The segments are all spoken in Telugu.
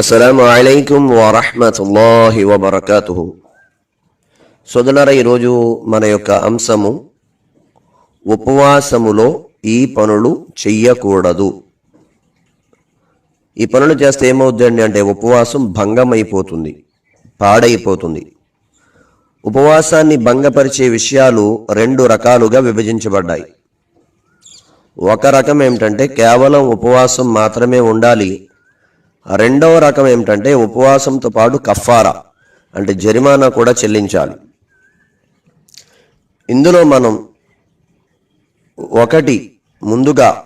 అస్సలం అయికం వరహమతుల్లాహి వబర్కాతు సోదరులారా ఈరోజు మన యొక్క అంశము ఉపవాసములో ఈ పనులు చెయ్యకూడదు. ఈ పనులు చేస్తే ఏమవుతుందండి అంటే ఉపవాసం భంగమైపోతుంది పాడైపోతుంది. ఉపవాసాన్ని భంగపరిచే విషయాలు రెండు రకాలుగా విభజించబడ్డాయి. ఒక రకం ఏమిటంటే కేవలం ఉపవాసం మాత్రమే ఉండాలి రెండవ రకం ఏమిటంటే ఉపవాసంతో పాటు కఫారా అంటే జరిమానా కూడా చెల్లించాలి. ఇందులో మనం ఒకటి ముందుగా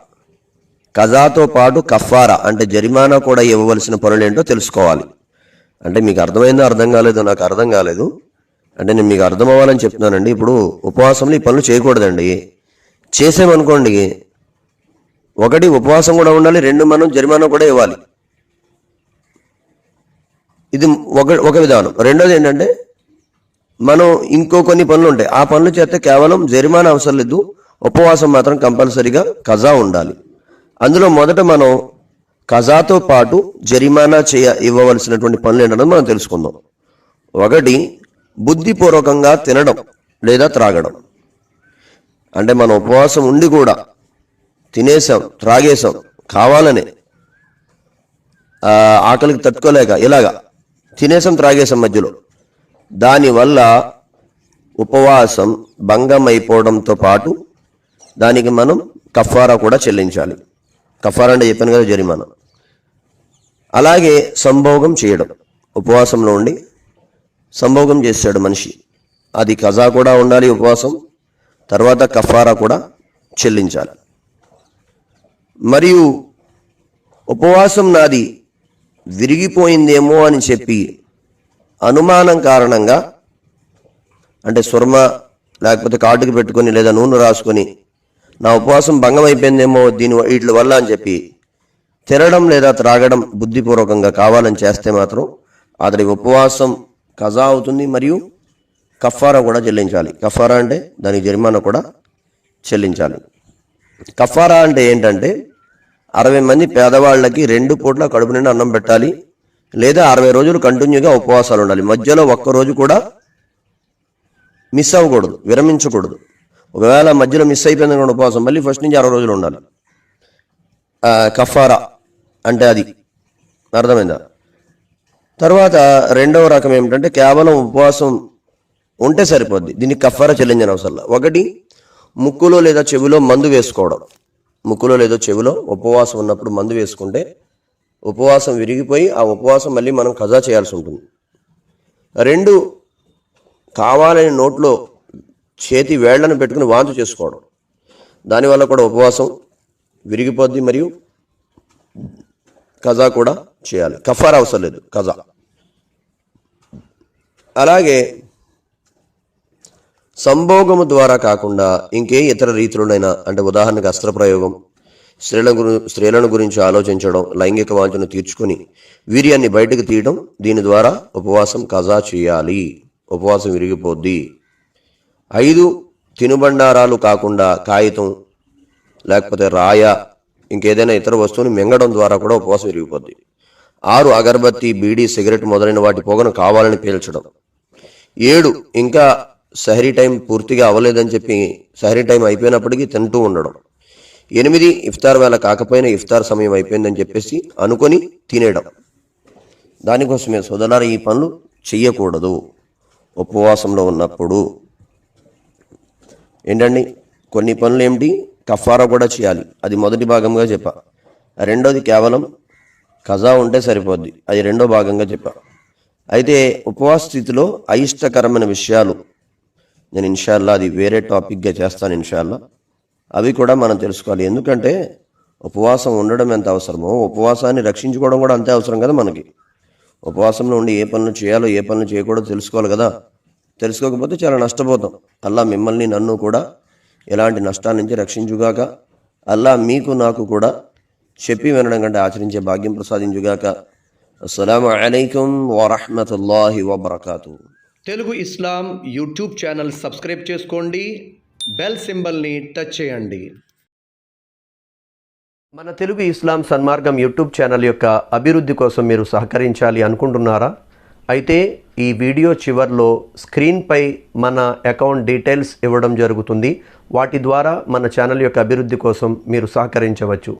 కజాతో పాటు కఫారా అంటే జరిమానా కూడా ఇవ్వవలసిన పనులు ఏంటో తెలుసుకోవాలి. అంటే మీకు అర్థమైందో అర్థం కాలేదో నాకు అర్థం కాలేదు. అంటే నేను మీకు అర్థం అవ్వాలని చెప్తున్నానండి. ఇప్పుడు ఉపవాసంలో ఈ పనులు చేయకూడదండి. చేసామనుకోండి ఒకటి ఉపవాసం కూడా ఉండాలి రెండు మనం జరిమానా కూడా ఇవ్వాలి. ఇది ఒక ఒక విధానం. రెండోది ఏంటంటే మనం ఇంకో కొన్ని పనులు ఉంటాయి. ఆ పనులు చేస్తే కేవలం జరిమానా అవసరం లేదు. ఉపవాసం మాత్రం కంపల్సరీగా కజా ఉండాలి. అందులో మొదట మనం కజాతో పాటు జరిమానా చేయ ఇవ్వవలసినటువంటి పనులు ఏంటన్నది మనం తెలుసుకుందాం. ఒకటి బుద్ధిపూర్వకంగా తినడం లేదా త్రాగడం. అంటే మనం ఉపవాసం ఉండి కూడా తినేసాం త్రాగేసాం కావాలని ఆకలికి తట్టుకోలేక ఇలాగా తినేసం త్రాగేసం మధ్యలో. దానివల్ల ఉపవాసం భంగం అయిపోవడంతో పాటు దానికి మనం కఫారా కూడా చెల్లించాలి. కఫారా అంటే చెప్పాను కదా జరిమానా. అలాగే సంభోగం చేయడం. ఉపవాసంలో ఉండి సంభోగం చేశాడు మనిషి. అది కజా కూడా ఉండాలి ఉపవాసం. తర్వాత కఫారా కూడా చెల్లించాలి. మరియు ఉపవాసం నాది విరిగిపోయిందేమో అని చెప్పి అనుమానం కారణంగా అంటే సుర్మ లేకపోతే కాటుకు పెట్టుకొని లేదా నూనె రాసుకొని నా ఉపవాసం భంగం అయిపోయిందేమో దీని వీటి వల్ల అని చెప్పి తినడం లేదా త్రాగడం బుద్ధిపూర్వకంగా కావాలని చేస్తే మాత్రం అతడి ఉపవాసం కజా అవుతుంది మరియు కఫారా కూడా చెల్లించాలి. కఫారా అంటే దానికి జరిమానా కూడా చెల్లించాలి. కఫారా అంటే ఏంటంటే అరవై మంది పేదవాళ్ళకి రెండు పూట్ల కడుపు నిండా అన్నం పెట్టాలి లేదా అరవై రోజులు కంటిన్యూగా ఉపవాసాలు ఉండాలి. మధ్యలో ఒక్క రోజు కూడా మిస్ అవ్వకూడదు విరమించకూడదు. ఒకవేళ మధ్యలో మిస్ అయిపోయింది ఉపవాసం మళ్ళీ ఫస్ట్ నుంచి అరవై రోజులు ఉండాలి. కఫారా అంటే అది. అర్థమైందా? తర్వాత రెండవ రకం ఏమిటంటే కేవలం ఉపవాసం ఉంటే సరిపోద్ది. దీనికి కఫారా చెల్లించిన అవసరం ఒకటి ముక్కులో లేదా చెవిలో మందు వేసుకోవడం. ముక్కులో లేదో చెవిలో ఉపవాసం ఉన్నప్పుడు మందు వేసుకుంటే ఉపవాసం విరిగిపోయి ఆ ఉపవాసం మళ్ళీ మనం కజా చేయాల్సి ఉంటుంది. రెండు కావాలని నోట్లో చేతి వేళ్ళను పెట్టుకుని వాంతి చేసుకోవడం. దానివల్ల కూడా ఉపవాసం విరిగిపోద్ది మరియు కజా కూడా చేయాలి. కఫార్ అవసరం లేదు కజా అలాగే సంభోగము ద్వారా కాకుండా ఇంకే ఇతర రీతిలోనైనా అంటే ఉదాహరణకు అస్త్రప్రయోగం స్త్రీల గురి స్త్రీలను గురించి ఆలోచించడం లైంగిక వాంఛను తీర్చుకొని వీర్యాన్ని బయటకు తీయడం దీని ద్వారా ఉపవాసం కజా చేయాలి. ఉపవాసం విరిగిపోద్ది. ఐదు తినుబండారాలు కాకుండా కాగితం లేకపోతే రాయ ఇంకేదైనా ఇతర వస్తువుని మింగడం ద్వారా కూడా ఉపవాసం విరిగిపోద్ది. ఆరు అగరబత్తి బీడీ సిగరెట్ మొదలైన వాటి పొగను కావాలని పీల్చడం. ఏడు ఇంకా సహరీ టైం పూర్తిగా అవ్వలేదని చెప్పి సహరీ టైం అయిపోయినప్పటికీ తింటూ ఉండడం. ఎనిమిది ఇఫ్తార్ వేళ కాకపోయినా ఇఫ్తార్ సమయం అయిపోయిందని చెప్పేసి అనుకొని తినేయడం. దానికోసమే సోదరులారా ఈ పనులు చెయ్యకూడదు. ఉపవాసంలో ఉన్నప్పుడు ఏంటండి? కొన్ని పనులు ఏమిటి? కఫారా కూడా చేయాలి. అది మొదటి భాగంగా చెప్పా. రెండోది కేవలం కజా ఉంటే సరిపోద్ది. అది రెండో భాగంగా చెప్పా. అయితే ఉపవాస స్థితిలో అయిష్టకరమైన విషయాలు నేను ఇన్షాల్లా అది వేరే టాపిక్గా చేస్తాను ఇన్షాల్లా. అవి కూడా మనం తెలుసుకోవాలి. ఎందుకంటే ఉపవాసం ఉండడం ఎంత అవసరమో ఉపవాసాన్ని రక్షించుకోవడం కూడా అంతే అవసరం కదా మనకి. ఉపవాసంలో ఉండి ఏ పనులు చేయాలో ఏ పనులు చేయకూడదు తెలుసుకోవాలి కదా. తెలుసుకోకపోతే చాలా నష్టపోతాం. అల్లా మిమ్మల్ని నన్ను కూడా ఎలాంటి నష్టాల నుంచి రక్షించుగాక అల్లా మీకు నాకు కూడా చెప్పి వినడం కంటే ఆచరించే భాగ్యం ప్రసాదించుగాక. అస్సలం అయికం వరహమతుల్లాహి వబర్కాతూ. Telugu Islam YouTube channel subscribe చేసుకోండి. బెల్ సింబల్ని టచ్ చేయండి. మన తెలుగు ఇస్లాం సన్మార్గం యూట్యూబ్ ఛానల్ యొక్క అభివృద్ధి కోసం మీరు సహకరించాలి అనుకుంటున్నారా? అయితే ఈ వీడియో చివర్లో స్క్రీన్పై మన అకౌంట్ డీటెయిల్స్ ఇవ్వడం జరుగుతుంది. వాటి ద్వారా మన ఛానల్ యొక్క అభివృద్ధి కోసం మీరు సహకరించవచ్చు.